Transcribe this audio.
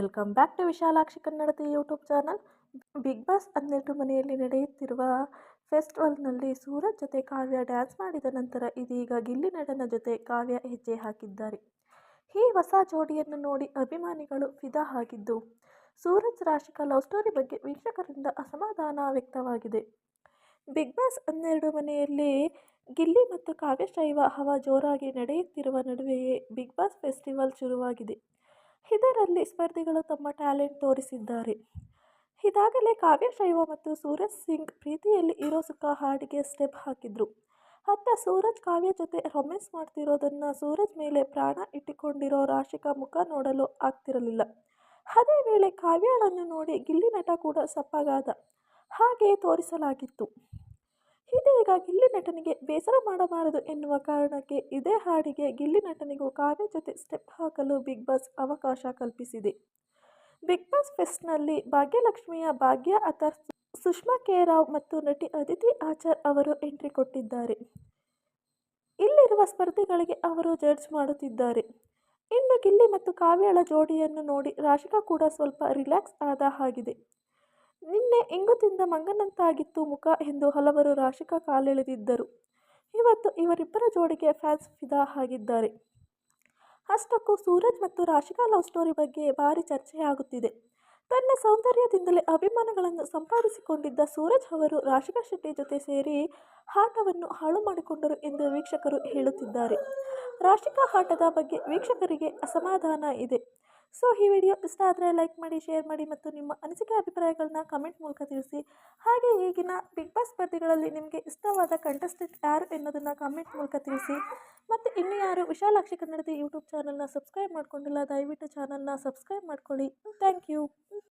Welcome back to Vishalakshi ಕನ್ನಡದ YouTube channel. Big boss ಹನ್ನೆರಡು ಮನೆಯಲ್ಲಿ ನಡೆಯುತ್ತಿರುವ ಫೆಸ್ಟಿವಲ್ನಲ್ಲಿ ಸೂರಜ್ ಜೊತೆ ಕಾವ್ಯ ಡ್ಯಾನ್ಸ್ ಮಾಡಿದ ನಂತರ ಇದೀಗ ಗಿಲ್ಲಿ ನಟನ ಜೊತೆ ಕಾವ್ಯ ಹೆಜ್ಜೆ ಹಾಕಿದ್ದಾರೆ. ಈ ಹೊಸ ಜೋಡಿಯನ್ನು ನೋಡಿ ಅಭಿಮಾನಿಗಳು ಫಿದಾ ಆಗಿದ್ದು, ಸೂರಜ್ ರಾಶಿಕಾ ಲವ್ ಸ್ಟೋರಿ ಬಗ್ಗೆ ವೀಕ್ಷಕರಿಂದ ಅಸಮಾಧಾನ ವ್ಯಕ್ತವಾಗಿದೆ. ಬಿಗ್ ಬಾಸ್ ಹನ್ನೆರಡು ಮನೆಯಲ್ಲಿ ಗಿಲ್ಲಿ ಮತ್ತು ಕಾವ್ಯ ಶೈವ ಹವಾ ಜೋರಾಗಿ ನಡೆಯುತ್ತಿರುವ ನಡುವೆಯೇ ಬಿಗ್ ಬಾಸ್ ಫೆಸ್ಟಿವಲ್ ಶುರುವಾಗಿದೆ. ಇದರಲ್ಲಿ ಸ್ಪರ್ಧಿಗಳು ತಮ್ಮ ಟ್ಯಾಲೆಂಟ್ ತೋರಿಸಿದ್ದಾರೆ. ಇದಾಗಲೇ ಕಾವ್ಯ, ಶೈವ ಮತ್ತು ಸೂರಜ್ ಸಿಂಗ್ ಪ್ರೀತಿಯಲ್ಲಿ ಇರೋ ಸುಖ ಹಾಡಿಗೆ ಸ್ಟೆಪ್ ಹಾಕಿದ್ರು. ಅತ್ತ ಸೂರಜ್ ಕಾವ್ಯ ಜೊತೆ ರೊಮ್ಯಾನ್ಸ್ ಮಾಡ್ತಿರೋದನ್ನು ಸೂರಜ್ ಮೇಲೆ ಪ್ರಾಣ ಇಟ್ಟುಕೊಂಡಿರೋ ರಾಶಿಕಾ ಮುಖ ನೋಡಲು ಆಗ್ತಿರಲಿಲ್ಲ. ಅದೇ ವೇಳೆ ಕಾವ್ಯಗಳನ್ನು ನೋಡಿ ಗಿಲ್ಲಿ ನಟ ಕೂಡ ಸಪ್ಪಗಾದ ಹಾಗೆ ತೋರಿಸಲಾಗಿತ್ತು. ಗಿಲ್ಲಿ ನಟನಿಗೆ ಬೇಸರ ಮಾಡಬಾರದು ಎನ್ನುವ ಕಾರಣಕ್ಕೆ ಇದೇ ಹಾಡಿಗೆ ಗಿಲ್ಲಿ ನಟನಿಗೂ ಕಾವ್ಯ ಜೊತೆ ಸ್ಟೆಪ್ ಹಾಕಲು ಬಿಗ್ ಬಾಸ್ ಅವಕಾಶ ಕಲ್ಪಿಸಿದೆ. ಬಿಗ್ ಬಾಸ್ ಫೆಸ್ಟ್ನಲ್ಲಿ ಭಾಗ್ಯಲಕ್ಷ್ಮಿಯ ಭಾಗ್ಯ ಅಥರ್ ಸುಷ್ಮಾ ಕೆ ರಾವ್ ಮತ್ತು ನಟಿ ಅದಿತಿ ಆಚಾರ್ ಅವರು ಎಂಟ್ರಿ ಕೊಟ್ಟಿದ್ದಾರೆ. ಇಲ್ಲಿರುವ ಸ್ಪರ್ಧಿಗಳಿಗೆ ಅವರು ಜಡ್ಜ್ ಮಾಡುತ್ತಿದ್ದಾರೆ. ಇನ್ನು ಗಿಲ್ಲಿ ಮತ್ತು ಕಾವ್ಯಳ ಜೋಡಿಯನ್ನು ನೋಡಿ ರಾಶಿಕಾ ಕೂಡ ಸ್ವಲ್ಪ ರಿಲ್ಯಾಕ್ಸ್ ಆದ ಹಾಗಿದೆ. ನಿನ್ನೆ ಇಂಗು ತಿಂದ ಮಂಗನಂತಾಗಿತ್ತು ಮುಖ ಎಂದು ಹಲವರು ರಾಶಿಕಾ ಕಾಲೆಳೆದಿದ್ದರು. ಇವತ್ತು ಇವರಿಬ್ಬರ ಜೋಡಿಗೆ ಫ್ಯಾನ್ಸ್ ಫಿದಾ ಆಗಿದ್ದಾರೆ. ಅಷ್ಟಕ್ಕೂ ಸೂರಜ್ ಮತ್ತು ರಾಶಿಕಾ ಲವ್ ಸ್ಟೋರಿ ಬಗ್ಗೆ ಭಾರಿ ಚರ್ಚೆಯಾಗುತ್ತಿದೆ. ತನ್ನ ಸೌಂದರ್ಯದಿಂದಲೇ ಅಭಿಮಾನಗಳನ್ನು ಸಂಪಾದಿಸಿಕೊಂಡಿದ್ದ ಸೂರಜ್ ಅವರು ರಾಶಿಕಾ ಶೆಟ್ಟಿ ಜೊತೆ ಸೇರಿ ಆಟವನ್ನು ಹಾಳು ಮಾಡಿಕೊಂಡರು ಎಂದು ವೀಕ್ಷಕರು ಹೇಳುತ್ತಿದ್ದಾರೆ. ರಾಶಿಕಾ ಆಟದ ಬಗ್ಗೆ ವೀಕ್ಷಕರಿಗೆ ಅಸಮಾಧಾನ ಇದೆ. ಸೊ, ಈ ವಿಡಿಯೋ ಇಷ್ಟ ಆದರೆ ಲೈಕ್ ಮಾಡಿ, ಶೇರ್ ಮಾಡಿ ಮತ್ತು ನಿಮ್ಮ ಅನಿಸಿಕೆ ಅಭಿಪ್ರಾಯಗಳನ್ನ ಕಮೆಂಟ್ ಮೂಲಕ ತಿಳಿಸಿ. ಹಾಗೆ ಈಗಿನ ಬಿಗ್ ಬಾಸ್ ಸ್ಪರ್ಧೆಗಳಲ್ಲಿ ನಿಮಗೆ ಇಷ್ಟವಾದ ಕಂಟೆಸ್ಟೆಂಟ್ ಯಾರು ಎನ್ನೋದನ್ನು ಕಮೆಂಟ್ ಮೂಲಕ ತಿಳಿಸಿ. ಮತ್ತು ಇನ್ನು ಯಾರು ವಿಶಾಲಾಕ್ಷಿ ಕನ್ನಡದ ಯೂಟ್ಯೂಬ್ ಚಾನಲ್ನ ಸಬ್ಸ್ಕ್ರೈಬ್ ಮಾಡ್ಕೊಂಡಿಲ್ಲ, ದಯವಿಟ್ಟು ಚಾನಲ್ನ ಸಬ್ಸ್ಕ್ರೈಬ್ ಮಾಡ್ಕೊಳ್ಳಿ. Thank you